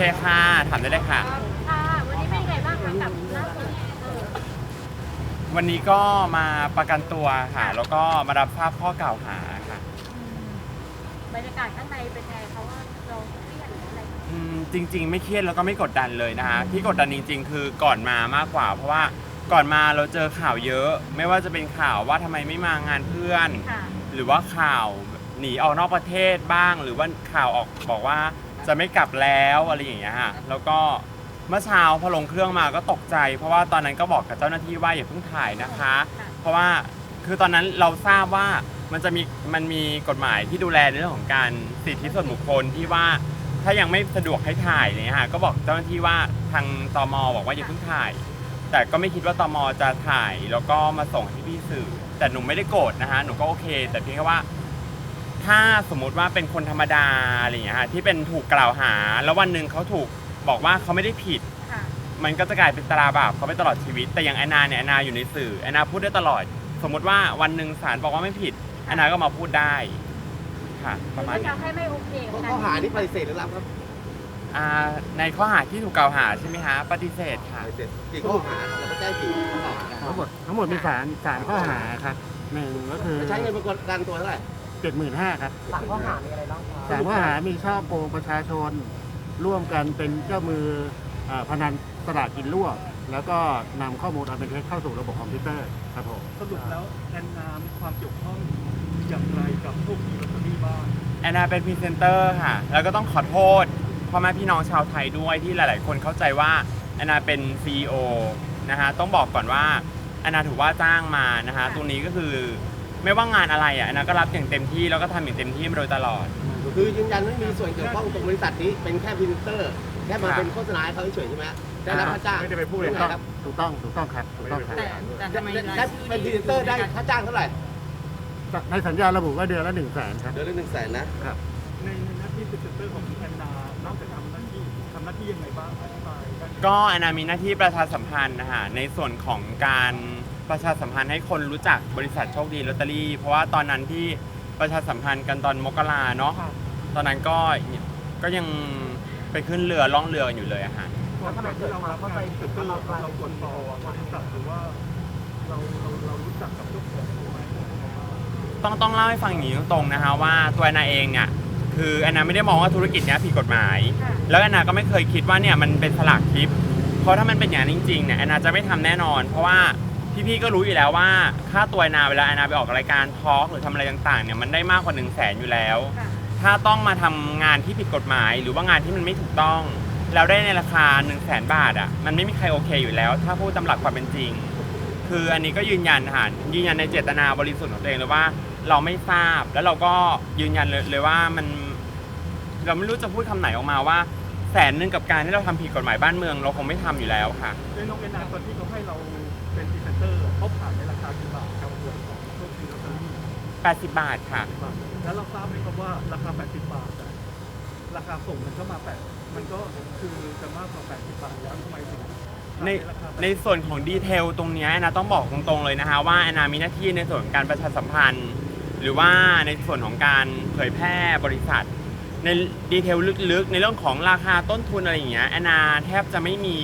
เคค่ะ ถามได้เลยค่ะ ค่ะ วันนี้เป็นไงบ้างคะกับล่าสุดเออวันนี้ก็มาประกันตัวค่ะ แล้วก็มารับทราบข้อกล่าวหาค่ะบรรยากาศข้างในเป็นไงเขาว่าเราเครียดหรืออะไรอืมจริง ๆ ไม่เครียดแล้วก็ไม่กดดันเลยนะคะ ที่กดดันจริง ๆ คือก่อนมามากกว่า เพราะว่าก่อนมาเราเจอข่าวเยอะ ไม่ว่าจะเป็นข่าวว่าทำไมไม่มางานเพื่อน ค่ะ หรือว่าข่าวหนีออกนอกประเทศบ้าง หรือว่าข่าวออกบอกว่า จะไม่กลับแล้วอะไรอย่างเงี้ยฮะแล้วก็เมื่อเช้าพอลงเครื่องมาก็ตกใจ เพราะว่าตอนนั้นก็บอกกับเจ้าหน้าที่ว่าอย่าเพิ่งถ่ายนะคะ เพราะว่าคือตอนนั้นเราทราบว่ามันจะมีมันมีกฎหมายที่ดูแลในเรื่องของการสิทธิส่วนบุคคลที่ว่าถ้ายังไม่สะดวกให้ถ่ายเนี่ยฮะก็บอกเจ้าหน้าที่ว่าทางตมบอกว่าอย่าเพิ่งถ่าย แต่ก็ไม่คิดว่าตมจะถ่าย แล้วก็มาส่งให้พี่สื่อ แต่หนูไม่ได้โกรธนะฮะหนูก็โอเค แต่เพียงแค่ว่า ถ้าสมมุติว่าเป็นคนธรรมดาอะไรอย่างเงี้ยฮะที่เป็นถูกกล่าวหา แล้ววันหนึ่งเขาถูกบอกว่าเขาไม่ได้ผิด ค่ะมันก็จะกลายเป็นตราบาปเขาไปตลอดชีวิต แต่อย่างแอนนาเนี่ยแอนนาอยู่ในสื่อแอนนาพูดได้ตลอด สมมติว่าวันหนึ่งศาลบอกว่าไม่ผิดแอนนาก็มาพูดได้ค่ะ ประมาณไม่นี้ทำให้ไม่โอเคข้อกับข้อหาการนี่ปฏิเสธหรือรับครับอ่าในข้อหาที่ถูกกล่าวหาใช่ไหมฮะปฏิเสธค่ะปฏิเสธกี่ข้อหาเราก็แจ้งกี่ข้อหาทั้งหมดทั้งหมดมีสารสารข้อหาครับหนึ่งก็คือใช้เงินประกันตัวเท่าไหร่ เจ็ดหมื่นห้าครับสามข้อหามีอะไรบ้างครับสามข้อหามีช่อโกงประชาชน ร่วมกันเป็นเจ้ามือเอ่อพนันสลากกินรวบแล้วก็นำข้อมูลอันเป็นเท็จเข้าสู่ระบบคอมพิวเตอร์ครับผม สรุปแล้วแอนนามีความเกี่ยวข้องอย่างไรกับพวกมีลอตเตอรี่บ้าง แอนนาเป็นพรีเซนเตอร์ค่ะ แล้วก็ต้องขอโทษพ่อแม่พี่น้องชาวไทยด้วยที่หลาย ๆ คนเข้าใจว่าแอนนาเป็น CEO นะฮะ ต้องบอกก่อนว่าแอนนาถือว่าจ้างมานะฮะ ตรงนี้ก็คือ ไม่ว่างานอะไรอะแอนนาก็รับอย่างเต็มที่แล้วก็ทำอย่างเต็มที่มาโดยตลอด คือยืนยันไม่มีส่วนเกี่ยวข้องตรงบริษัทนี้เป็นแค่พรีเซนเตอร์แค่มาเป็นโฆษณาให้เขาเฉยๆใช่ไหมฮะได้รับค่าจ้างไม่ได้ไปพูดเลยถูกคไหมรับถูกต้องถูกต้องครับถูกต้องครับแต่แต่ทำไมได้เป็นพรีเซนเตอร์ได้ค่าจ้างเท่าไหร่ในสัญญาระบุว่าเดือนละหนึ่งแสนครับ เดือนละหนึ่งแสนนะในในหน้าที่พรีเซนเตอร์ของแอนนานอกจากทำหน้าที่ทำหน้าที่ยังไงบ้างอธิบายได้ไหม ก็แอนนามีหน้าที่ประชาสัมพันธ์นะฮะในส่วนของการ ประชาสัมพันธ์ให้คนรู้จักบริษัทโชคดีลอตเตอรี่ เพราะว่าตอนนั้นที่ประชาสัมพันธ์กันตอนมกราเนาะตอนนั้นก็ก็ยังไปขึ้นเรือล่องเรือกันอยู่เลยอะฮะก่อนที่เรารับงานพรีเซนเตอร์เราตรวจสอบบริษัทหรือว่าเราเราเรารู้จักกับเจ้าของถูกไหมต้องต้องเล่าให้ฟังอย่างนี้ตรงๆนะฮะว่าตัวแอนนาเองเนี่ยคือแอนนาไม่ได้มองว่าธุรกิจเนี้ยผิดกฎหมายค่ะแล้วแอนนาก็ไม่เคยคิดว่าเนี่ยมันเป็นสลากทิปเพราะถ้ามันเป็นอย่างนั้นจริงๆเนี่ยแอนนาจะไม่ทำแน่นอน เพราะว่า พี่ๆก็รู้อยู่แล้วว่าค่าตัวแอนนาเวลาแอนนาไปออกรายการทอล์กหรือทำอะไรต่างๆเนี่ยมันได้มากกว่า1นึ่งแสนอยู่แล้ว ค่ะ ถ้าต้องมาทำงานที่ผิดกฎหมาย หรือว่างานที่มันไม่ถูกต้อง แล้วได้ในราคา1นึ่งแสนบาทอะมันไม่มีใครโอเคอยู่แล้ว ถ้าพูดตำหลักความเป็นจริง คืออันนี้ก็ยืนยันค่ะยืนยันในเจตนาบริสุทธิ์ของตัวเองเลยว่าเราไม่ทราบแล้วเราก็ยืนยันเลยเลยว่ามัน เราไม่รู้จะพูดคำไหนออกมาว่า แสนหนึ่งกับการที่เราทำผิดกฎหมายบ้านเมือง เราคงไม่ทำอยู่แล้วค่ะ ในน้องแอนนาตอนที่เขาให้เราเป็นพรีเซน เตอร์เขาผ่านในราคากี่บาทครับส่วนของโชคดีลอตเตอรี่80 บาทค่ะ บาทแล้วเราทราบไหมครับว่าราคา 80 บาทอะราคาส่งมันก็มาแปดมันก็คือจะมากกว่า 80 บาทแล้วทำไมถึงในราคาในส่วนของดีเทลตรงเนี้ยแอนนาต้องบอกตรงๆเลยนะคะ ว่าแอนนามีหน้าที่ในส่วนของการประชาสัมพันธ์ หรือว่าในส่วนของการเผยแพร่บริษัท ในดีเทลลึกๆ ในเรื่องของราคาต้นทุนอะไรอย่างเงี้ยแอนนาแทบจะไม่มี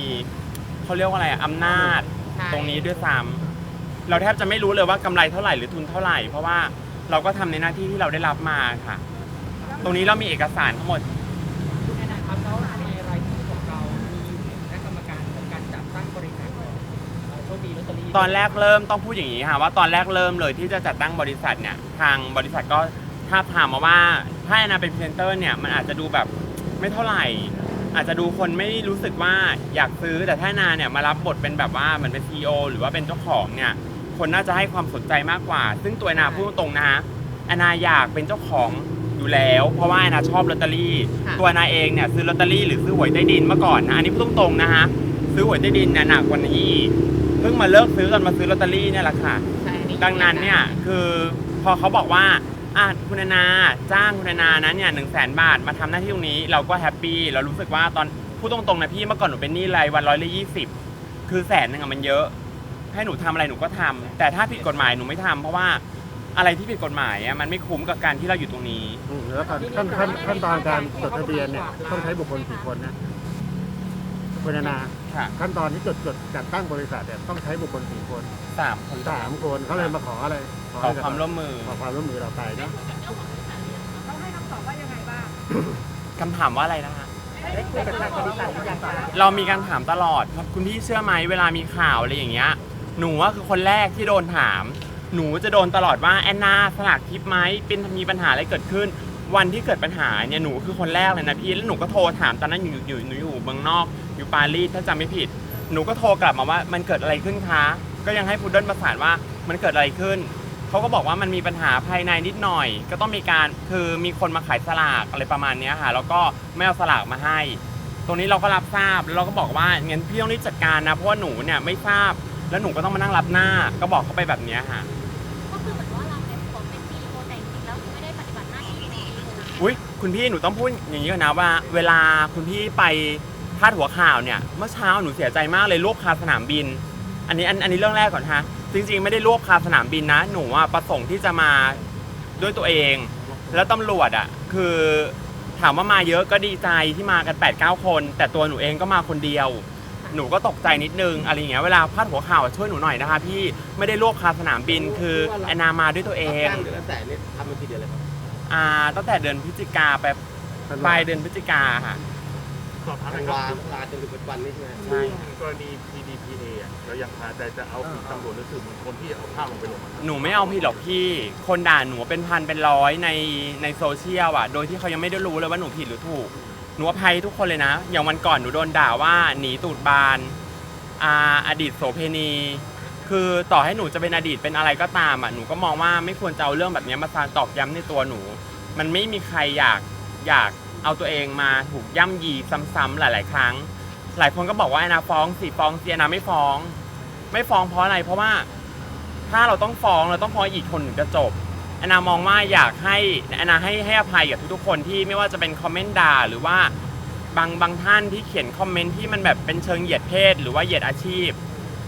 เขาเรียกว่าอะไรอะอำนาจตรงนี้ด้วยซ้ำ เราแทบจะไม่รู้เลยว่ากำไรเท่าไหร่หรือทุนเท่าไหร่ เพราะว่าเราก็ทำในหน้าที่ที่เราได้รับมาค่ะ ตรงนี้เรามีเอกสารทั้งหมดแอนนาครับแล้วในรายชื่อของเรามีอยู่ในคณะกรรมการของการจัดตั้งบริษัทของเอ่อโชคดีลอตเตอรี่ตอนแรกเริ่มต้องพูดอย่างนี้ค่ะว่าตอนแรกเริ่มเลยที่จะจัดตั้งบริษัทเนี่ยทางบริษัทก็ท้าบทามมาว่าถ้าแอนนาเป็นพรีเซนเตอร์เนี่ยมันอาจจะดูแบบไม่เท่าไหร่ อาจจะดูคนไม่รู้สึกว่าอยากซื้อแต่ถ้าแอนนาเนี่ยมารับบทเป็นแบบว่าเหมือนเป็นซีอหรือว่าเป็นเจ้าของเนี่ย คนน่าจะให้ความสนใจมากกว่า ซึ่งตัวแอนนาพูดตรงๆนะฮะแอนนาอยากเป็นเจ้าของอยู่แล้ว เพราะว่าแอนนาชอบลอตเตอรี่ตัวแอนนาเองเนี่ยซื้อลอตเตอรี่หรือซื้อหวยใต้ดินเมื่อก่อนนะอันนี้พูดตรงๆนะฮะซื้อหวยใต้ดินเนี่ยหนักกว่านี้อีกเพิ่งมาเลิกซื้อตอนมาซื้อลอตเตอรี่เนี่ยแหละค่ะ ใช่อัดังนั้นเนี่ยคือพอเขาบอกว่าอะคุณนานาจ้างคุณนานานะเนี่ยหนึ่งแสนบาทมาทำหน้าที่ตรงนี้เราก็แฮปปี้เรารู้สึกว่าตอนพูดตรงๆนะพี่เมื่อก่อนหนูเป็นหนี้รายวันร้อยละยี่สิบคือแสนหนึ่งอะมันเยอะ ให้หนูทำอะไรหนูก็ทำแต่ถ้าผิดกฎหมายหนูไม่ทำเพราะว่าอะไรที่ผิดกฎหมายอะมันไม่คุ้มกับการที่เราอยู่ตรงนี้ อืมแล้วก็ขั้นขั้นขั้นตอนการจดทะเบียนเนี่ยต้องใช้บุคคลกี่คนนะคุณนานาค่ะขั้นตอนที่จดจดจัดตั้งบริษัทเนี่ยต้องใช้บุคคลกี่คนสามคนสามคนเขาเลยมาขออะไรขอให้ความร่วมมือขอความร่วมมือเราไปเนาะเขาให้คำตอบว่ายังไงบ้างคำถามว่าอะไรนะคะ ได้คุยกับทางบริษัทหรือยังคะเรามีการถามตลอดครับคุณพี่เชื่อไหมเวลามีข่าวอะไรอย่างเงี้ย หนูว่าคือคนแรกที่โดนถาม หนูจะโดนตลอดว่าแอนนาสลากทิปไหมเป็นมีปัญหาอะไรเกิดขึ้น วันที่เกิดปัญหาเนี่ยหนูคือคนแรกเลยนะพี่แล้วหนูก็โทรถามตอนนั้นอยู่อยู่หนูอยู่เมืองนอก อยู่ปารีสถ้าจำไม่ผิด หนูก็โทรกลับมาว่ามันเกิดอะไรขึ้นคะ ก็ยังให้พุดเดิ้ลประสานว่ามันเกิดอะไรขึ้นเขาก็บอกว่ามันมีปัญหาภายในนิดหน่อย ก็ต้องมีการคือมีคนมาขายสลากอะไรประมาณเนี้ยค่ะแล้วก็ไม่เอาสลากมาให้ ตรงนี้เราก็รับทราบแล้วเราก็บอกว่างั้นพี่ต้องรีบจัดการนะเพราะว่าหนูเนี่ยไม่ทราบ แล้วหนูก็ต้องมานั่งรับหน้า ก็บอกเขาไปแบบเนี้ยค่ะ ก็คือเหมือนว่าเราเนี่ยผมเป็นซีโอแต่จริงๆแล้วคือไม่ได้ปฏิบัติหน้าที่เป็นซีโออุ้ยคุณพี่หนูต้องพูดอย่างนี้ก่อนนะว่า เวลาคุณพี่ไปพาดหัวข่าวเนี่ย เมื่อเช้าหนูเสียใจมากเลยรวบคาสนามบิน อันนี้อันอันนี้เรื่องแรกก่อนฮะจริงๆ ไม่ได้รวบคาสนามบินนะ หนูว่าประสงค์ที่จะมาด้วยตัวเอง แล้วตำรวจอะคือถามว่ามาเยอะก็ดีใจที่มากัน8ปดเคน แต่ตัวหนูเองก็มาคนเดียว หนูก็ตกใจนิดนึงอะไรอย่างเงี้ยเวลาพาดหัวข่าวอะช่วยหนูหน่อยนะคะพี่ไม่ได้รวบคาสนามบินคือแอนนามาด้วยตัวเองจ้างเดือนละแสนเนี่ยทำมากี่เดือนเลยครับอ่าตั้งแต่เดือนพฤศจิกาไปปลายเดือนพฤศจิกาค่ะสอบถามหธัน่อนยวาครับมกราจนถึงปัจจุบันนี้ใช่ไหมใช่กรณี PDPA อะเรายังคาใจจะเอาผิดตำรวจหรือสื่อมวลชนที่เอาภาพลงไปลงอะหนูไม่เอาผิดหรอกพี่ คนด่าหนูเป็นพันเป็นร้อยในในโซเชียลอะ โดยที่เขายังไม่ได้รู้เลยว่าหนูผิดหรือถูก หนูอภัยทุกคนเลยนะ อย่างวันก่อนหนูโดนด่าว่าหนีตูดบานอาอดีตโสเพณี คือต่อให้หนูจะเป็นอดีตเป็นอะไรก็ตามอะหนูก็มองว่าไม่ควรจะเอาเรื่องแบบนี้มาสานตอกย้ำในตัวหนู มันไม่มีใครอยากอยากเอาตัวเองมาถูกย่ำยีซ้ำๆหลาย ๆ ครั้ง หลายคนก็บอกว่าแอนนาฟ้องสิฟ้องสิแอนนาไม่ฟ้อง ไม่ฟ้องเพราะอะไรเพราะว่า ถ้าเราต้องฟ้องเราต้องฟ้องอีกคนถึงจะจบ แอนนามองว่าอยากให้แอนนาให้ให้อภัยกับทุกๆคนที่ไม่ว่าจะเป็นคอมเมนต์ด่าหรือว่าบางบางท่านที่เขียนคอมเมนต์ที่มันแบบเป็นเชิงเหยียดเพศ หรือว่าเหยียดอาชีพ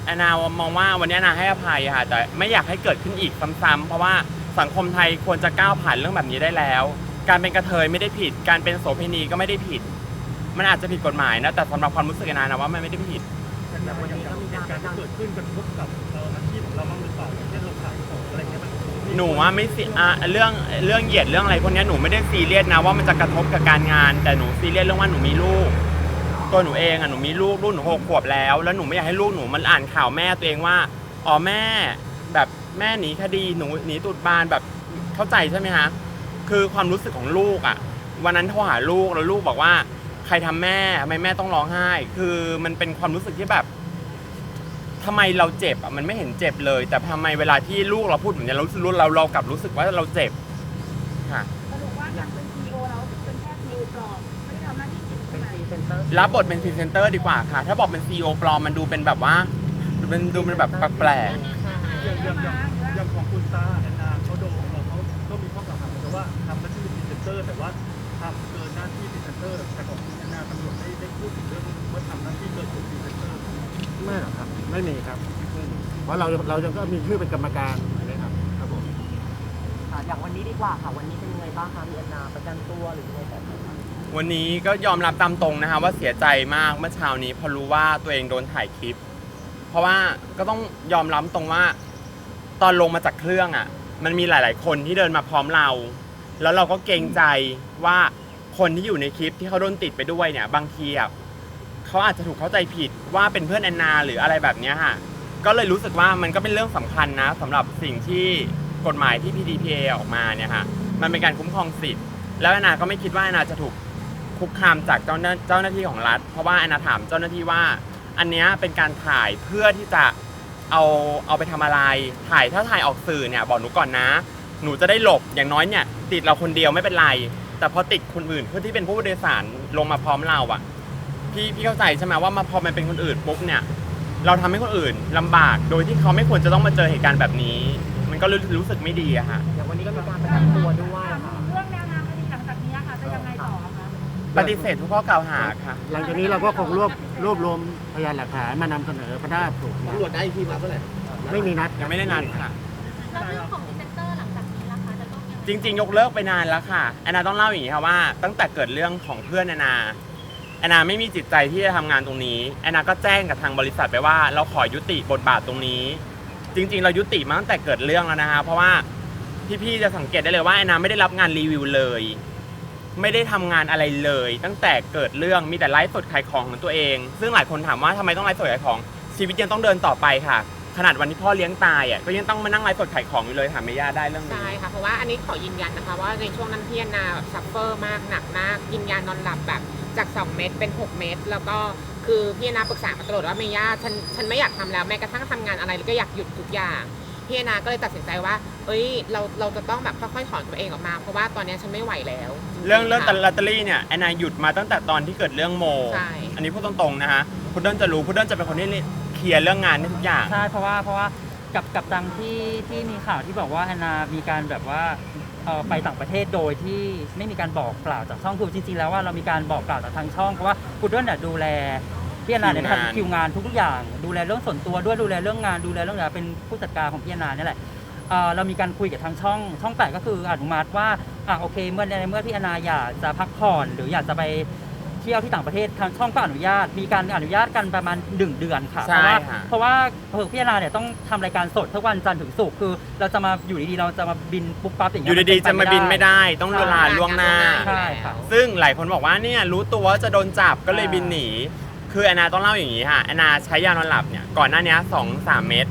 แอนนามองว่าวันนี้แอนนาให้อภัยค่ะแต่ไม่อยากให้เกิดขึ้นอีกซ้ำๆเพราะว่าสังคมไทยควรจะก้าวผ่านเรื่องแบบนี้ได้แล้ว การเป็นกระเทยไม่ได้ผิด การเป็นโสเภณีก็ไม่ได้ผิด มันอาจจะผิดกฎหมายนะแต่สำหรับความรู้สึกแอนนานะว่ามันไม่ได้ผิดแต่วันนี้ก็มีการที่เกิดขึ้นกระทบกับเอ่ออาชีพของเราบ้างหรือเปล่าอย่างเช่นเราขายของอะไรเงี้ย หนูว่าไม่ซีอะเรื่องเรื่องเหยียดเรื่องอะไรพวกเนี้ยหนูไม่ได้ซีเรียสนะว่ามันจะกระทบกับการงาน แต่หนูซีเรียสเรื่องว่าหนูมีลูก ตัวหนูเองอะหนูมีลูกลูกหนูหกขวบแล้ว แล้วหนูไม่อยากให้ลูกหนูมันอ่านข่าวแม่ตัวเองว่าอ๋อแม่แบบแม่หนีคดีหนูหนีตุดบานแบบเข้าใจใช่ไหมฮะคือความรู้สึกของลูกอะ วันนั้นโทรหาลูกแล้วลูกบอกว่า ใครทำแม่ทำไมแม่ต้องร้องไห้ คือมันเป็นความรู้สึกที่แบบำไมเราเจ็บอะมันไม่เห็นเจ็บเลย แต่ทำไมเวลาที่ลูกเราพูดแบบนี้เรารู้สึกเราเรากลับรู้สึกว่าเราเจ็บค่ะ สรุปว่าอยากเป็นซีโอแล้วเป็นแค่ซีโอปลอมไม่ได้ทำหน้าที่จริงใช่ไหมพรีเซนเตอร์รับบทเป็นพรีเซนเตอร์ดีกว่าค่ะ ถ้าบอกเป็นซีอปลอมมันดูเป็นแบบว่ามันดูเป็นแบบแปลกอย่างอย่างอย่างอย่างของคุณตาแอนนาเขาโดนเราเขาก็มีข้อกล่าวหาเหมือนกันว่าทำหน้าที่พรีเซนเตอร์แต่ว่าทำเกินหน้าที่พรีเซนเตอร์แต่ของคุณแอนนาตำรวจได้ได้พูดถึงเรื่องว่าทำหน้าที่เกินกว่ ไม่หรอกครับ ไม่มีครับไม่มีเพราะเราเรายังก็มีชื่อเป็นกรรมการนะครับครับผมค่ะอย่างวันนี้ดีกว่าค่ะวันนี้เป็นยังไงบ้างคะมีแอนนาประกันตัวหรือยังไงแบบไหนคะๆวันนี้ก็ยอมรับตามตรงนะคะว่าเสียใจมากเมื่อเช้านี้พอรู้ว่าตัวเองโดนถ่ายคลิป เพราะว่าก็ต้องยอมรับตรงว่า ตอนลงมาจากเครื่องอะ มันมีหลาย ๆ คนที่เดินมาพร้อมเรา แล้วเราก็เกรงใจว่าคนที่อยู่ในคลิปที่เขาโดนติดไปด้วยเนี่ย บางทีอะ เขาอาจจะถูกเข้าใจผิดว่าเป็นเพื่อนแอนนา หรืออะไรแบบเนี้ยค่ะ ก็เลยรู้สึกว่ามันก็เป็นเรื่องสำคัญนะสำหรับสิ่งที่กฎหมายที่ PDPA ออกมาเนี่ยค่ะ มันเป็นการคุ้มครองสิทธิ์ แล้วแอนนาก็ไม่คิดว่าแอนนาจะถูกคุกคามจากเจ้าหน้าเจ้าหน้าที่ของรัฐ เพราะว่าแอนนาถามเจ้าหน้าที่ว่า อันเนี้ยเป็นการถ่ายเพื่อที่จะเอาเอาไปทำอะไร ถ่ายถ้าถ่ายออกสื่อเนี่ยบอกหนูก่อนนะ หนูจะได้หลบอย่างน้อยเนี่ยติดเราคนเดียวไม่เป็นไร แต่พอติดคนอื่นเพื่อที่เป็นผู้โดยสารลงมาพร้อมเราอะ พี่พี่เข้าใจใช่ไหมว่ามาพอมันเป็นคนอื่นปุ๊บเนี่ย เราทำให้คนอื่นลำบากโดยที่เขาไม่ควรจะต้องมาเจอเหตุการณ์แบบนี้ มันก็รู้รู้สึกไม่ดีอะฮะอย่างวันนี้ก็มีการประกันตัวด้วยค่ะ เรื่องแนวทางคดีหลังจากนี้ค่ะจะยังไงต่อคะปฏิเสธทุกข้อกล่าวหาค่ะ หลังจากนี้เราก็คงรวบรวบรวมพยานหลักฐานมานำเสนอพนักงานสอบสวนตำรวจได้ที่มาเมื่อไหร่ ไม่มีนัด ยังไม่ได้นัดค่ะ แล้วเรื่องของพรีเซนเตอร์หลังจากนี้ล่ะคะจะต้องยังไงจริงๆ ยกเลิกไปนานแล้วค่ะแอนนาต้องเล่าอย่างนี้ค่ะว่า ตั้งแต่เกิดเรื่องของเพื่อนแอนนา แอนนาไม่มีจิตใจที่จะทำงานตรงนี้แอนนาก็แจ้งกับทางบริษัทไปว่า เราขอยุติบทบาทตรงนี้ จริง ๆ เรายุติมาตั้งแต่เกิดเรื่องแล้วนะฮะเพราะว่าพี่ๆจะสังเกตได้เลยว่าแอนนาไม่ได้รับงานรีวิวเลย ไม่ได้ทำงานอะไรเลย ตั้งแต่เกิดเรื่องมีแต่ไลฟ์สดขายของของตัวเอง ซึ่งหลายคนถามว่าทำไมต้องไลฟ์สดขายของ ชีวิตยังต้องเดินต่อไปค่ะ ขนาดวันที่พ่อเลี้ยงตายอะก็ยังต้องมานั่งไลฟ์สดขายของอยู่เลยถามเมย่าได้เรื่องนี้ ใช่ค่ะ เพราะว่าอันนี้ขอยืนยันนะคะว่าในช่วงนั้นพี่แอนนาแบบซัฟเฟอร์มากหนักมากกินยานอนหลับแบบ จาก 2 เม็ดเป็น 6 เม็ดแล้วก็คือพี่แอนนาปรึกษามาตลอดว่าเมย่าฉันฉันไม่อยากทำแล้วแม้กระทั่งทำงานอะไรก็อยากหยุดทุกอย่างพี่แอนนาก็เลยตัดสินใจว่า เอ้ย เราเราจะต้องแบบค่อยๆถอนตัวเองออกมา เพราะว่าตอนนี้ฉันไม่ไหวแล้วจๆเรื่องเรื่องค่ะลอตเตอรี่เนี่ยแอนนาหยุดมาตั้งแต่ตอนที่เกิดเรื่องโมใช่อันนี้พูดตรงๆนะฮะพุดเดิ้ลจะรู้พุดเดิ้ลจะเป็นคนที่เคลียร์เรื่องงานให้ทุกอย่างใช่เพราะว่าเพราะว่ากับกับตังที่ที่มีข่าวที่บอกว่าแอนนามีการแบบว่าเอ่อ ไปต่างประเทศโดยที่ไม่มีการบอกกล่าวจากช่องคือจริงๆแล้วว่าเรามีการบอกกล่าวจากทางช่องเพราะว่าพุดดิ้ลเนี่ยดูแลพี่อนาเนี่ยคิวงานคิวงานทุกอย่าง ดูแลเรื่องส่วนตัวด้วยดูแลเรื่องงานดูแลเรื่องอะไรเป็นผู้จัดการของพี่อนาเนี่ยแหละเรามีการคุยกับทางช่อง ช่องแปดก็คืออนุมัติว่าอะโอเค เมื่อในเมื่อพี่อนาอยากจะพักผ่อนหรืออยากจะไป เที่ยวที่ต่างประเทศทางช่องก็อนุญาต มีการอนุญาตกันประมาณหนึ่งเดือนค่ะใช่เพราะว่าค่ะ เพราะว่าเพิกพี่นาเนี่ยต้องทำรายการสดทุกวันจันทร์ถึงศุกร์คือ เราจะมาอยู่ดีๆเราจะมาบินปุ๊บปั๊บอย่างอเงี้ยู่ดีๆจะมาบินไม่ได้ ต้องเวลาล่วงหน้า ใช่ค่ะ ซึ่งหลายคนบอกว่าเนี่ยรู้ตัวว่าจะโดนจับก็เลยอ่าบินหนี คือแอนนาต้องเล่าอย่างนี้ค่ะแอนนาใช้ยานอนหลับเนี่ยก่อนหน้านี้สองสามเม็ด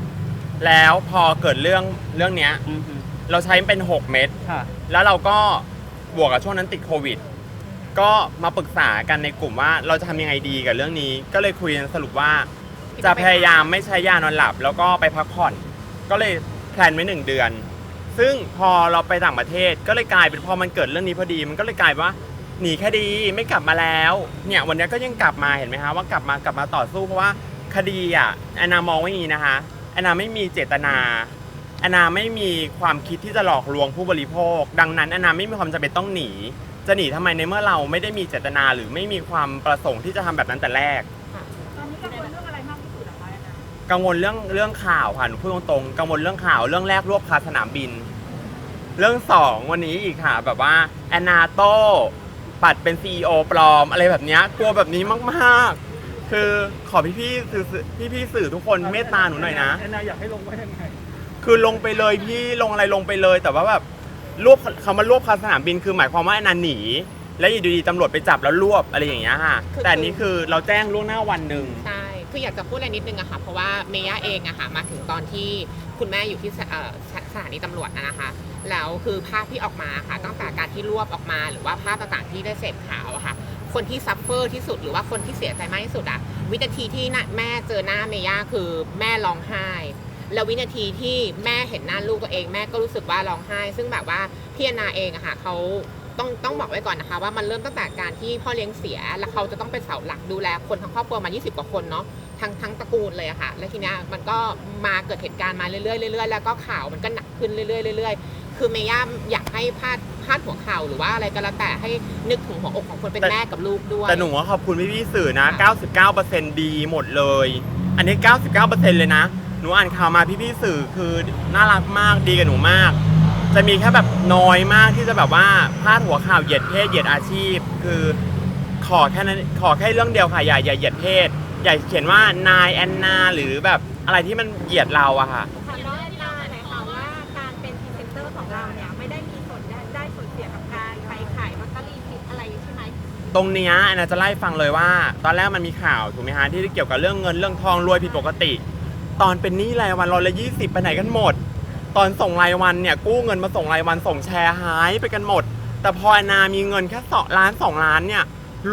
แล้วพอเกิดเรื่องเรื่องเนี้ยอืมเราใช้เป็น 6 เม็ดค่ะ แล้วเราก็บวกกับช่วงนั้นติดโควิด ก็มาปรึกษากันในกลุ่มว่าเราจะทำยังไงดีกับเรื่องนี้ ก็เลยคุยกันสรุปว่า จะพยายามไม่ใช้ยานอนหลับ แล้วก็ไปพักผ่อน ก็เลยแพลนไว้หนึ่งเดือน ซึ่งพอเราไปต่างประเทศก็เลยกลายเป็นพอมันเกิดเรื่องนี้พอดี มันก็เลยกลายเป็นว่าหนีคดีไม่กลับมาแล้ว เนี่ยวันนี้ก็ยังกลับมาเห็นไหมคะว่ากลับมากลับมาต่อสู้เพราะว่าคดีอะแอนนามองว่าอย่างนี้นะคะแอนนาไม่มีเจตนาแอนนาไม่มีความคิดที่จะหลอกลวงผู้บริโภค ดังนั้นแอนนาไม่มีความจำเป็นต้องหนี จะหนีทำไมในเมื่อเราไม่ได้มีเจตนาหรือไม่มีความประสงค์ที่จะทำแบบนั้นแต่แรก ตอนนี้กังวลเรื่องอะไรมากที่สุดอะคะแอนนากังวลเรื่องเรื่องข่าวค่ะหนูพูดตรงๆกังวลเรื่องข่าวเรื่องแรกรวบคาสนามบิน เรื่องสองวันนี้อีกค่ะแบบว่าแอนนาโต้ปัดเป็น CEO ปลอม อะไรแบบเนี้ยกลัวแบบนี้มากๆ คือขอพี่ๆสื่อพี่ๆสื่อทุกคนเมตตาหนูหน่อยนะ แอนนาอยากให้ลงไว้ยังไงคือลงไปเลยพี่ลงอะไรลงไปเลย แต่ว่าแบบ รวบคำว่ารวบคาสนามบินคือหมายความว่าแอนนาหนี แล้วอยู่ดีๆตำรวจไปจับแล้วรวบอะไรอย่างเงี้ยค่ะ คือ แต่อันนี้คือเราแจ้งล่วงหน้าวันหนึ่ง ใช่ คืออยากจะพูดอะไรนิดนึงอะค่ะ เพราะว่าเมย่าเองอะค่ะ มาถึงตอนที่คุณแม่อยู่ที่สเอ่อสสถานีตำรวจนะนะคะ แล้วคือภาพที่ออกมาค่ะ ตั้งแต่การที่รวบออกมาหรือว่าภาพต่างๆที่ได้เสพข่าวอะค่ะ คนที่ซัฟเฟอร์ที่สุดหรือว่าคนที่เสียใจมากที่สุดอะวินาทีที่น่ะแม่เจอหน้าเมย่าคือแม่ร้องไห้ แล้ววินาทีที่แม่เห็นหน้าลูกตัวเองแม่ก็รู้สึกว่าร้องไห้ ซึ่งแบบว่าพี่แอนนาเองอะค่ะเขาต้องต้องบอกไว้ก่อนนะคะ ว่ามันเริ่มตั้งแต่การที่พ่อเลี้ยงเสีย แล้วเขาจะต้องเป็นเสาหลักดูแลคนทั้งครอบครัวมา 20 กว่าคนเนาะทั้งทั้งตระกูลเลยอะค่ะ แล้วทีเนี้ยมันก็มาเกิดเหตุการณ์มาเรื่อยๆเรื่อยๆแล้วก็ข่าวมันก็หนักขึ้นเรื่อยๆเรื่อยๆคือเมย่าอยากให้พาดพาดหัวข่าวหรือว่าอะไรก็แล้วแต่ให้นึกถึงหัวอกของคนเป็นแม่กับลูกด้วยแต่หนูว่าขอบคุณพี่ๆสื่อนะ 99%ดีหมดเลย อันนี้ 99%เลยนะ หนูอ่านข่าวมาพี่ๆสื่อคือน่ารักมากดีกับหนูมาก จะมีแค่แบบน้อยมากที่จะแบบว่าพาดหัวข่าวเหยียดเพศเหยียดอาชีพ คือขอแค่นั้นขอแค่เรื่องเดียวค่ะอย่าอย่าเหยียดเพศอย่าเขียนว่านายแอนนาหรือแบบอะไรที่มันเหยียดเราอะค่ะถามน้องแอนนาหน่อยค่ะว่าการเป็นพรีเซนเตอร์ของเราเนี่ยไม่ได้มีส่วนได้ได้ส่วนเสียกับการไปขายลอตเตอรี่ผิดอะไรใช่ไหมตรงเนี้ยแอนนาจะไล่ฟังเลยว่า ตอนแรกมันมีข่าวถูกไหมฮะที่เกี่ยวกับเรื่องเงินเรื่องทองรวยผิดปกติ ตอนเป็นหนี้รายวันร้อยละยี่สิบไปไหนกันหมด ตอนส่งรายวันเนี่ยกู้เงินมาส่งรายวันส่งแชร์หายไปกันหมด แต่พอแอนนามีเงินแค่สองล้านสองล้านเนี่ย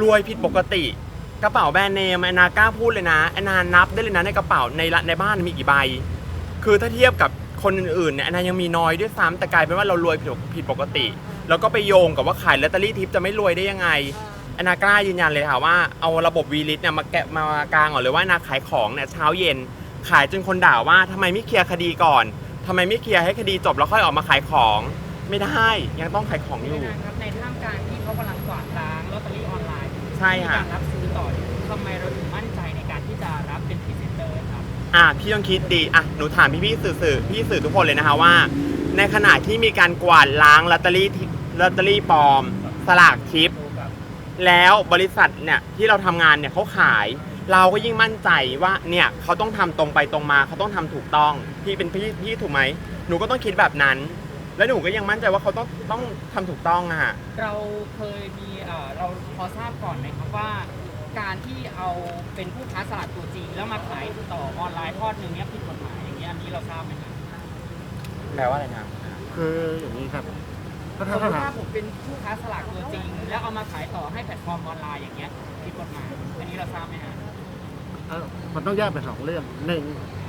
รวยผิดปกติ กระเป๋าแบรนด์เนมแอนนากล้าพูดเลยนะแอนนานับได้เลยนะในกระเป๋าในละในบ้านมีกี่ใบ คือถ้าเทียบกับคนอื่นๆเนี่ยแอนนายังมีน้อยด้วยซ้ำแต่กลายเป็นว่าเรารวยผิดผิดปกติ แล้วก็ไปโยงกับว่าขายลอตเตอรี่ทิปจะไม่รวยได้ยังไงแอนนากล้ายืนยันเลยค่ะว่าเอาระบบวีลิสเนี่ยมาแกะมากลางก่อนเลยว่านาขายของเนี่ยเช้าเย็น ขายจนคนด่าว่าทำไมไม่เคลียร์คดีก่อนทำไมไม่เคลียร์ให้คดีจบแล้วค่อยออกมาขายของ ไม่ได้ยังต้องขายของอยู่ครับในท่ามกลางที่เขากำลังกวาดล้างลอตเตอรี่ออนไลน์ใช่มีค่ะการรับซื้อต่อทำไมเราถึงมั่นใจในการที่จะรับเป็นพรีเซนเตอร์ครับอะพี่ต้องคิดดีอะหนูถามพี่พี่ๆสื่อสื่อพี่สื่อทุกคนเลยนะคะว่า ในขณะที่มีการกวาดล้างลอตเตอรี่ทิลอตเตอรี่ปลอม สลากทิป แล้วบริษัทเนี่ยที่เราทำงานเนี่ยเขาขาย เราก็ยิ่งมั่นใจว่าเนี่ยเขาต้องทำตรงไปตรงมาเขาต้องทำถูกต้องพี่เป็นพี่พี่ถูกไหมหนูก็ต้องคิดแบบนั้น แล้วหนูก็ยังมั่นใจว่าเขาต้องต้องทำถูกต้องอะฮะเราเคยมีเอ่อเราพอทราบก่อนไหมครับว่า การที่เอาเป็นผู้ค้าสลากตัวจริงแล้วมาขายต่อออนไลน์ทอดหนึ่งเนี้ยผิดกฎหมายอย่างเงี้ยอันนี้เราทราบไหมครับแปลว่าอะไรนะ คืออย่างนี้ครับถ้าสมถ้ามติถามว่าผมเป็นผู้ค้าสลากตัวจริง แล้วเอามาขายต่อให้แพลตฟอร์มออนไลน์อย่างเงี้ยผิดกฎหมายอันนี้เราทราบไหมฮะ เอ่อมันต้องแยกเป็นสองเรื่องหนึ่ง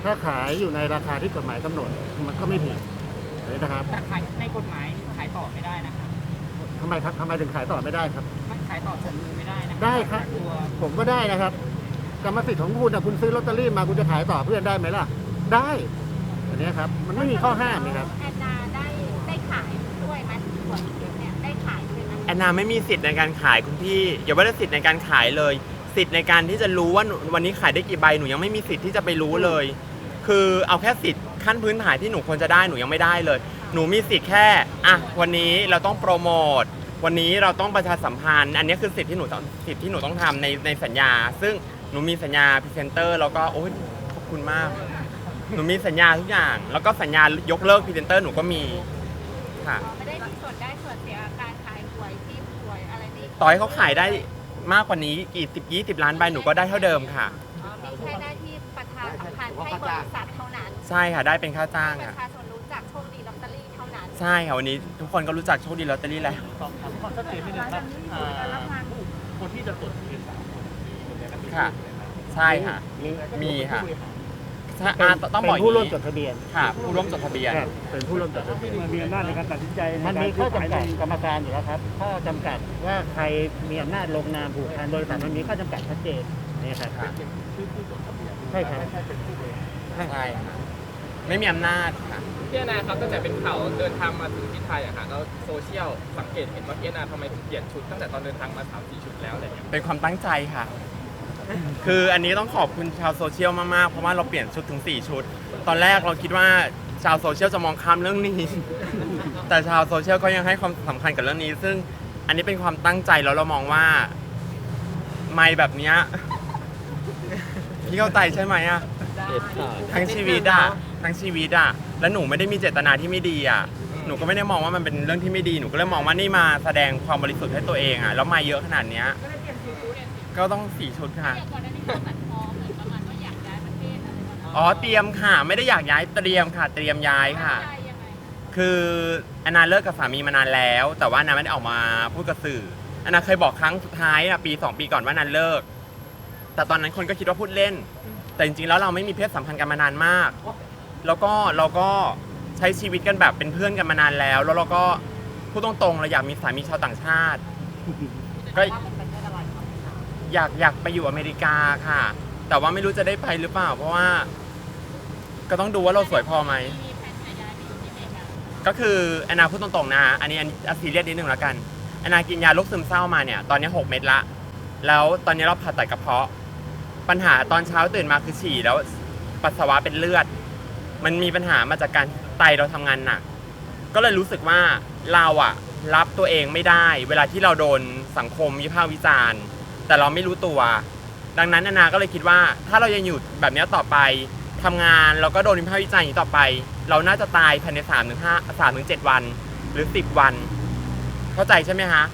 ถ้าขายอยู่ในราคาที่กฎหมายกำหนด มันก็ไม่ผิดนะครับแต่ขายในกฎหมายขายต่อไม่ได้นะครับทำไมครับทำไมถึงขายต่อไม่ได้ครับไม่ขายต่อส่งมือไม่ได้นะได้ครับตัวผมก็ได้นะครับกรรมสิทธิ์ของคุณนะคุณซื้อลอตเตอรี่มาคุณจะขายต่อเพื่อนได้ไหมล่ะ ได้อันนี้ครับ มันไม่มีข้อห้ามนะครับ แอนนาได้ได้ขายด้วยไหมส่วนเนี่ยได้ขายด้วยไหมแอนนาไม่มีสิทธิ์ในการขายคุณพี่อย่าว่าแต่สิทธิ์ในการขายเลย สิทธิ์ในการที่จะรู้ว่าหนูวันนี้ขายได้กี่ใบหนูยังไม่มีสิทธิ์ที่จะไปรู้เลย คือเอาแค่สิทธิ์ขั้นพื้นฐานที่หนูควรจะได้หนูยังไม่ได้เลย หนูมีสิทธิ์แค่อะวันนี้เราต้องโปรโมทวันนี้เราต้องประชาสัมพันธ์ อันนี้คือสิทธิ์ที่หนูต้องสิทธิ์ที่หนูต้องทำในในสัญญา ซึ่งหนูมีสัญญาพรีเซนเตอร์แล้วก็โอ้ยขอบคุณมาก หนูมีสัญญาทุกอย่าง แล้วก็สัญญายกเลิกพรีเซนเตอร์หนูก็มีค่ะ ไม่ได้มีส่วนได้ส่วนเสียการขายหวยที่หวยอะไรนี่ต่อให้เขาขายได้ มากกว่านี้กี่สิบยี่สิบล้านใบหนูก็ได้เท่าเดิมค่ะ อ๋อมีแค่หน้าที่ประชาสัมพันธ์ให้บริษัทเท่านั้นใช่ค่ะได้เป็นค่าจ้างปค่ะระชาชนรู้จักโชคดีลอตเตอรี่เท่านั้น ใช่ค่ะวันนี้ทุกคนก็รู้จักโชคดีลอตเตอรี่แล้วขอถามความชัดเจนนิดนึงครับอ่าคนที่จะจดทะเบียนสามคนคนนี้ก็มีค่ะ ใช่ค่ะ มีค่ะ ใช่เป็นอ่าต้องบอกอเป็นย่างผู้ร่วมนี้จดทะเบียนค่ะผู้ร่วมจดทะเบียน ครับเป็นผู้ร่วมจดทะเบียนมีอำนาจในการตัดสินใจมันมีข้อจำกัดกรรมการอยู่แล้วครับ ข้อจำกัดว่าใครมีอำนาจลงนามผูกพันบริษัทมันมีข้อจำกัดชัดเจนนี่ครับค่ะใช่ครับใช่ค่ะไม่มีอำนาจค่ะ พี่แอนนาครับตั้งแต่เป็นข่าวเดินทางมาถึงที่ไทยอะค่ะแล้วโซเชียลสังเกตเห็นว่าพี่แอนนาทำไมถึงเปลี่ยนชุดตั้งแต่ตอนเดินทางมาสามสี่ชุดแล้วอะไรเงี้ยเป็นความตั้งใจค่ะ คืออันนี้ต้องขอบคุณชาวโซเชียลมากๆ เพราะว่าเราเปลี่ยนชุดถึง 4 ชุด ตอนแรกเราคิดว่าชาวโซเชียลจะมองข้ามเรื่องนี้ แต่ชาวโซเชียลก็ยังให้ความสำคัญกับเรื่องนี้ ซึ่งอันนี้เป็นความตั้งใจแล้วเรามองว่า ไม่แบบเนี้ยพี่เข้าใจใช่ไหมอะทั้งชีวิตอะทั้งชีวิตอะแล้วหนูไม่ได้มีเจตนาที่ไม่ดีอะหนูก็ไม่ได้มองว่ามันเป็นเรื่องที่ไม่ดี หนูก็เลยมองว่านี่มาแสดงความบริสุทธิ์ให้ตัวเองอะแล้วมาเยอะขนาดเนี้ย ก็ต้องสี่ชุดค่ะอ๋อเตรียมค่ะ ไม่ได้อยากย้ายเตรียมค่ะ เตรียมย้ายค่ะคือแอนนาเลิกกับสามีมานานแล้ว แต่ว่าแอนนาไม่ได้ออกมาพูดกับสื่อแอนนาเคยบอกครั้งสุดท้ายอะปีสองปีก่อนว่าแอนนาเลิก แต่ตอนนั้นคนก็คิดว่าพูดเล่น แต่จริงๆแล้วเราไม่มีเพศสัมพันธ์กันมานานมาก แล้วก็เราก็ใช้ชีวิตกันแบบเป็นเพื่อนกันมานานแล้ว แล้วเราก็พูดตรงๆเราอยากมีสามีชาวต่างชาติ ก็ อยากอยากไปอยู่อเมริกาค่ะ แต่ว่าไม่รู้จะได้ไปหรือเปล่า เพราะว่าก็ต้องดูว่าเราสวยพอไหมก็คือแอนนาพูดตรงๆนะ อันนี้อันอันซีเรียสนิดนึงแล้วกันแอนนากินยาโรคซึมเศร้ามาเนี่ย ตอนนี้ 6 เม็ดละ แล้วตอนนี้เราผ่าตัดกระเพาะ ปัญหาตอนเช้าตื่นมาคือฉี่แล้วปัสสาวะเป็นเลือด มันมีปัญหามาจากการไตเราทำงานหนัก ก็เลยรู้สึกว่าเราอะรับตัวเองไม่ได้ เวลาที่เราโดนสังคมวิพากษ์วิจารณ์ แต่เราไม่รู้ตัว ดังนั้นนานาก็เลยคิดว่า ถ้าเรายังอยู่แบบนี้ต่อไปทำงานเราก็โดนวิพากษ์วิจารณ์อย่างนี้ต่อไป เราน่าจะตายภายใน3ามถึงห้าสามถึงเจ็ดวัน หรือ10วัน เข้าใจใช่ไหมฮะ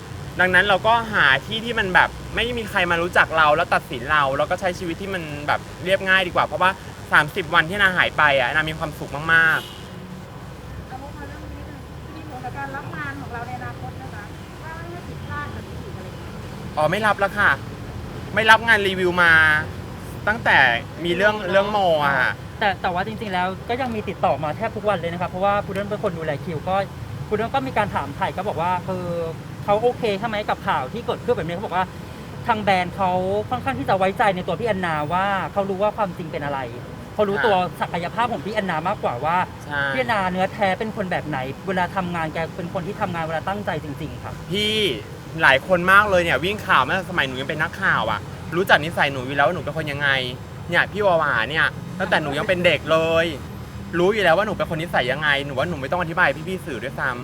ดังนั้นเราก็หาที่ที่มันแบบไม่มีใครมารู้จักเราแล้วตัดสินเรา แล้วก็ใช้ชีวิตที่มันแบบเรียบง่ายดีกว่า เพราะว่า 30 วันที่นาหายไปอะนามีความสุขมากๆ อ๋อไม่รับแล้วค่ะ ไม่รับงานรีวิวมา ตั้งแต่มีเรื่องเรื่องโมอะค่ะ แต่แต่ว่าจริงๆแล้วก็ยังมีติดต่อมาแทบทุกวันเลยนะครับ เพราะว่าพุดเดิ้ลเป็นคนดูแลคิวก็พุดเดิ้ลก็มีการถามไถ่ก็บอกว่าคือเขาโอเคใช่ไหมกับข่าวที่เกิดขึ้นแบบนี้เขาบอกว่าทางแบรนด์เขาค่อนข้างที่จะไว้ใจในตัวพี่แอนนาว่าเขารู้ว่าความจริงเป็นอะไรเขารู้ตัวศักยภาพของพี่แอนนามากกว่าว่าใช่ พี่แอนนาเนื้อแท้เป็นคนแบบไหน เวลาทำงานแกเป็นคนที่ทำงานเวลาตั้งใจจริง ๆ ครับ พี่ หลายคนมากเลยเนี่ยวิ่งข่าวมาตั้งแต่สมัยหนูยังเป็นนักข่าวอะรู้จักนิสัยหนูอยู่แล้วว่าหนูเป็นคนยังไง เนี่ยพี่วาวาเนี่ยตั้งแต่หนูยังเป็นเด็กเลย รู้อยู่แล้วว่าหนูเป็นคนนิสัยยังไงหนูว่าหนูไม่ต้องอธิบายให้พี่ๆสื่อด้วยซ้ำ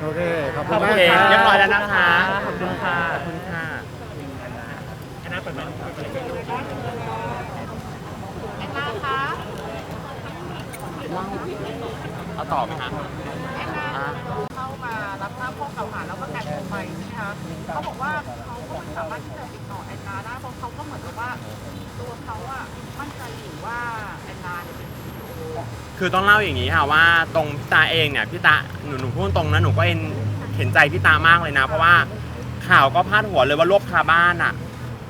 โอเคขอบโอคุณมากเคครับ เรียบร้อยแล้วนะคะขอบคุณค่ะขอบคุณค่ะแอนนาคะเอาต่อไหมคะ แอนนาเข้ามา รับทราบข้อกล่าวหาแล้วก็การโทรไปใช่ไหมคะเขาบอกว่าเขาก็ไม่สามารถที่จะติดต่อแอนนาได้เพราะเขาก็เหมือนกับว่าตัวเขาอะมั่นใจอยู่ว่าแอนนาเนี่ยเป็นคือต้องเล่าอย่างนี้ค่ะว่าตรงพี่ตาเองเนี่ยพี่ตาหนูหนูพูดตรงนะหนูก็เอ็นเห็นใจพี่ตามากเลยนะ เพราะว่าข่าวก็พาดหัวเลยว่ารวบคาบ้านอะ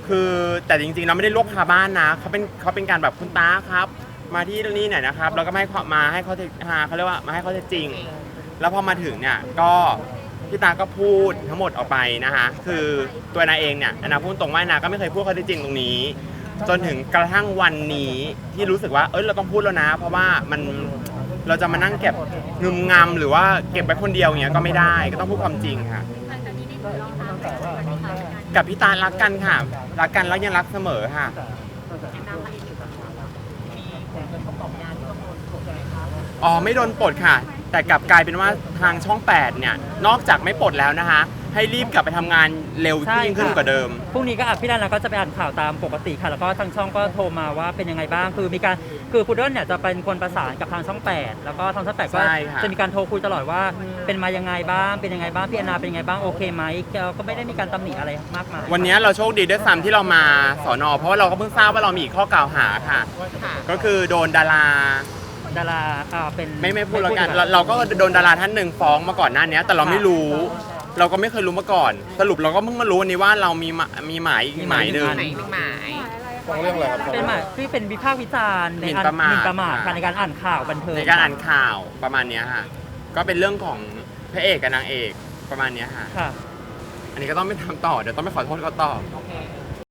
คือแต่จริงๆเราไม่ได้รวบคาบ้านนะเขาเป็นเขาเป็นการแบบคุณตาครับ มาที่นี่หน่อยนะครับแล้วก็มาให้ข้อมาให้เขาเท็จอ่าเขาเรียกว่ามาให้เขาเท็จจริง แล้วพอมาถึงเนี่ยก็พี่ตาก็พูดทั้งหมดออกไปนะคะคือตัวนาเองเนี่ยนาพูดตรงว่านาก็ไม่เคยพูดข้อเท็จจริงตรงนี้ จนถึงกระทั่งวันนี้ที่รู้สึกว่าเอ้ยเราต้องพูดแล้วนะ เพราะว่ามันเราจะมานั่งเก็บงึมงำหรือว่าเก็บไว้คนเดียวอย่างเงี้ยก็ไม่ได้ก็ต้องพูดความจริงค่ะ กับพี่ตารักกันค่ะรักกันแล้วยังรักเสมอค่ะอ๋อไม่โดนปลดค่ะ แต่กลับกลายเป็นว่าทางช่อง 8 เนี่ย นอกจากไม่ปลดแล้วนะคะ ให้รีบกลับไปทำงานเร็วใช่ยิ่งขึ้นค่ะ กว่าเดิม พรุ่งนี้ก็อะพี่นันนะก็จะไปอ่านข่าวตามปกติค่ะ แล้วก็ทางช่องก็โทรมาว่าเป็นยังไงบ้าง คือมีการคือพุดเดิ้ลเนี่ยจะเป็นคนประสานกับทางช่อง 8 แล้วก็ทางช่อง8ก็ใช่ค่ะ จะมีการโทรคุยตลอดว่าเป็นมายังไงบ้างเป็นยังไงบ้างพี่แอนนาเป็นยังไงบ้างโอเคไหมเราก็ไม่ได้มีการตำหนิอะไรมากมายวันนี้เราโชคดีด้วยซ้ำที่เรามาสอนอเพราะว่าเราก็เพิ่งทราบว่าเรามีอีกข้อกล่าวหาค่ะค่ะก็คือโดนดารา ดาราอ่าเป็นไม่ไม่พูดแล้วกันดีเราเราก็โดนดาราท่านหนึ่งฟ้องมาก่อนหน้านี้แต่เราไม่รู้ เราก็ไม่เคยรู้มาก่อน สรุปเราก็เพิ่งมารู้วันนี้ว่าเรามีหมามีหมายอีกหมายหนึ่ง ไหนหนึ่งหมาย ฟ้องเรื่องอะไรครับเป็นหมายที่เป็นวิพากษ์วิจารณ์ในหมิ่นอันประมาทหมิ่นประมาทค่ะค่ะในการอ่านข่าวบันเทิงในการอ่านข่าวประมาณเนี้ยค่ะก็เป็นเรื่องของพระเอกกับนางเอกประมาณเนี้ยค่ะค่ะ อันนี้ก็ต้องไปทำต่อเดี๋ยวต้องไปขอโทษเขาต่อโอเค